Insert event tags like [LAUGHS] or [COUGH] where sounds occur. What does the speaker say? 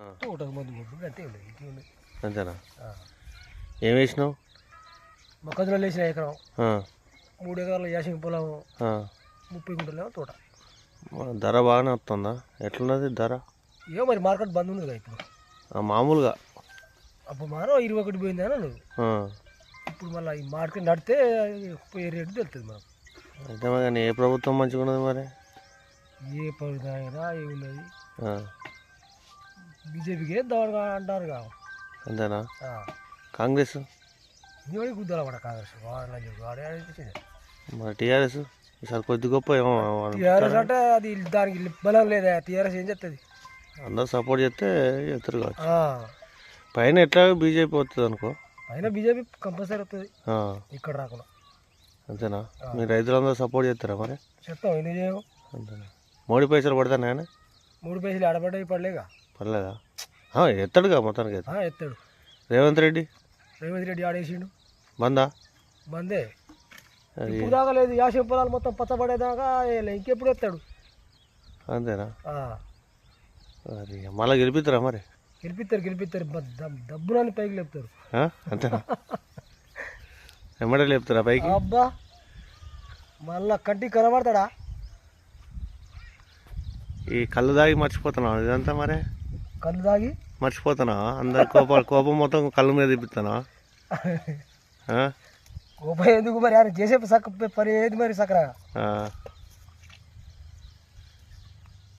తోటకు మందు కొట్టు అంతే ఉండదు. అంతేనా. ఏం వేసినావు? మొక్కజొన్న వేసిన ఎకరం. మూడు ఎకరాల యాసింగ్ పొలం. ముప్పై గుంటలేమో తోట. మన ధర బాగానే వస్తుందా? ఎట్లున్నది ధర? ఏమో మరి మార్కెట్ బంద్ ఉంది కదా ఇప్పుడు. మామూలుగా. అప్పుడు మనం ఇరవై ఒకటి పోయింది అని అన్నది ఆ. ఇప్పుడు మళ్ళీ ఈ మార్కెట్ నడితే పోయే రేటు తెలుస్తుంది మనకు. అయితే కానీ ఏ ప్రభుత్వం మంచిగా ఉన్నది మరి? ఏ అయినా ఏమున్నది? బీజేపీకి దవడగా అంటారు అంతేనా? కాంగ్రెస్? గుద్దాల పడ కాంగ్రెస్? మరి టీఆర్ఎస్? ఈసారి కొద్ది గొప్ప ఏమో టీఆర్ఎస్ అంటే అది దానికి బలం లేదా? టీఆర్ఎస్ ఏం చెప్తుంది అందరు సపోర్ట్ చేస్తే ఎత్తురు కావచ్చు. పైన ఎట్లా బీజేపీ వస్తుంది అనుకో? అయినా బీజేపీ కంపల్సరీ వస్తుంది ఇక్కడ రాకుండా. అంతేనా? మీ రైతులందరూ సపోర్ట్ చేస్తారా మరి? చెప్తాం ఎందుకు చేయము? అంతేనా? మోడీ పైసలు పడతానే ఆయన మూడు పైసలు ఆడబడ్డాయి పడలేగా? పర్లేదా? ఎత్తాడుగా మొత్తానికి. అయితే ఎత్తాడు. రేవంత్ రెడ్డి? రేవంత్ రెడ్డి ఆడేసిండు. బందా? బందే. ఇప్పుడు దాకా లేదు. యాసం పొలాలు మొత్తం పచ్చబడేదాకా. ఇంకెప్పుడు ఎత్తాడు? అంతేనా? అది మళ్ళీ గెలిపిస్తారా మరి? గెలిపిస్తారు గెలిపిస్తారు డబ్బులని పైకి లేపుతారు? అంతేనా? ఎమ్మడే లేపుతారా పైకి? అబ్బా! మళ్ళా కంటికి కనబడతాడా? ఈ కళ్ళు దాగి మర్చిపోతున్నావు ఇదంతా మరి? కళ్ళు తాగి. మర్చిపోతున్నా అందరి కోపాలు కోపం మొత్తం కళ్ళు మీద తిప్పుతానా? [LAUGHS] కోపం ఎందుకు మరి? చేసే సక్క పని ఏది మరి సక్కరా